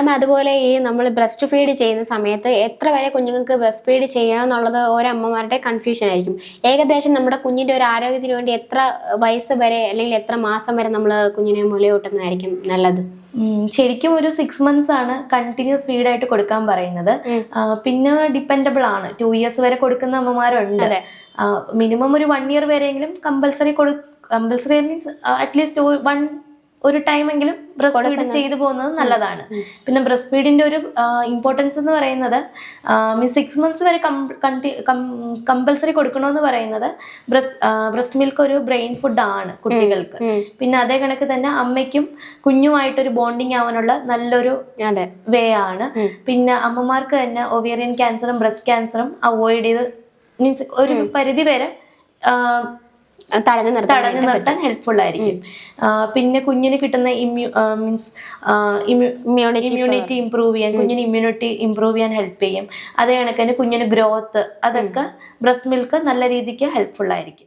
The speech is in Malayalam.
മാം അതുപോലെ ഈ നമ്മൾ ബ്രസ്റ്റ് ഫീഡ് ചെയ്യുന്ന സമയത്ത് എത്ര വരെ കുഞ്ഞുങ്ങൾക്ക് ബ്രസ്റ്റ് ഫീഡ് ചെയ്യാമെന്നുള്ളത് ഓരോ അമ്മമാരുടെ കൺഫ്യൂഷൻ ആയിരിക്കും. ഏകദേശം നമ്മുടെ കുഞ്ഞിന്റെ ഒരു ആരോഗ്യത്തിന് വേണ്ടി എത്ര വയസ്സ് വരെ അല്ലെങ്കിൽ എത്ര മാസം വരെ നമ്മൾ കുഞ്ഞിനെ മുലയൂട്ടുന്നതായിരിക്കും നല്ലത്? ശരിക്കും ഒരു സിക്സ് മന്ത്സ് ആണ് കണ്ടിന്യൂസ് ഫീഡ് ആയിട്ട് കൊടുക്കാൻ പറയുന്നത്. പിന്നെ ഡിപ്പെൻഡബിൾ ആണ്. ടു ഇയേഴ്സ് വരെ കൊടുക്കുന്ന അമ്മമാരുണ്ട്. അതെ. മിനിമം ഒരു വൺ ഇയർ വരെയെങ്കിലും കമ്പൽസറി കൊടു compulsory means at least one ഒരു ടൈമെങ്കിലും ബ്രസ്റ്റ് ഫീഡ് ചെയ്തു പോകുന്നത് നല്ലതാണ്. പിന്നെ ബ്രസ്റ്റ് ഫീഡിന്റെ ഒരു ഇമ്പോർട്ടൻസ് എന്ന് പറയുന്നത് മീൻസ് സിക്സ് മന്ത്സ് വരെ കമ്പൽസറി കൊടുക്കണമെന്ന് പറയുന്നത് ബ്രസ്റ്റ് മിൽക്ക് ഒരു ബ്രെയിൻ ഫുഡ് ആണ് കുട്ടികൾക്ക്. പിന്നെ അതേ കണക്ക് തന്നെ അമ്മയ്ക്കും കുഞ്ഞുമായിട്ടൊരു ബോണ്ടിങ് ആവാനുള്ള നല്ലൊരു വേ ആണ്. പിന്നെ അമ്മമാർക്ക് തന്നെ ഒവേറിയൻ ക്യാൻസറും ബ്രസ്റ്റ് ക്യാൻസറും അവോയ്ഡ് ചെയ്ത് മീൻസ് ഒരു പരിധി വരെ തടഞ്ഞു നിർത്താൻ തടഞ്ഞു നിർത്താൻ ഹെൽപ്ഫുൾ ആയിരിക്കും. പിന്നെ കുഞ്ഞിന് കിട്ടുന്ന ഇമ്യൂ മീൻസ് ഇമ്മ്യൂണിറ്റി ഇമ്പ്രൂവ് ചെയ്യാൻ കുഞ്ഞിന് ഇമ്മ്യൂണിറ്റി ഇമ്പ്രൂവ് ചെയ്യാൻ ഹെൽപ്പ് ചെയ്യും. അതേ കണക്ക് തന്നെ കുഞ്ഞിന് ഗ്രോത്ത് അതൊക്കെ ബ്രസ്റ്റ് മിൽക്ക് നല്ല രീതിക്ക് ഹെൽപ്ഫുൾ ആയിരിക്കും.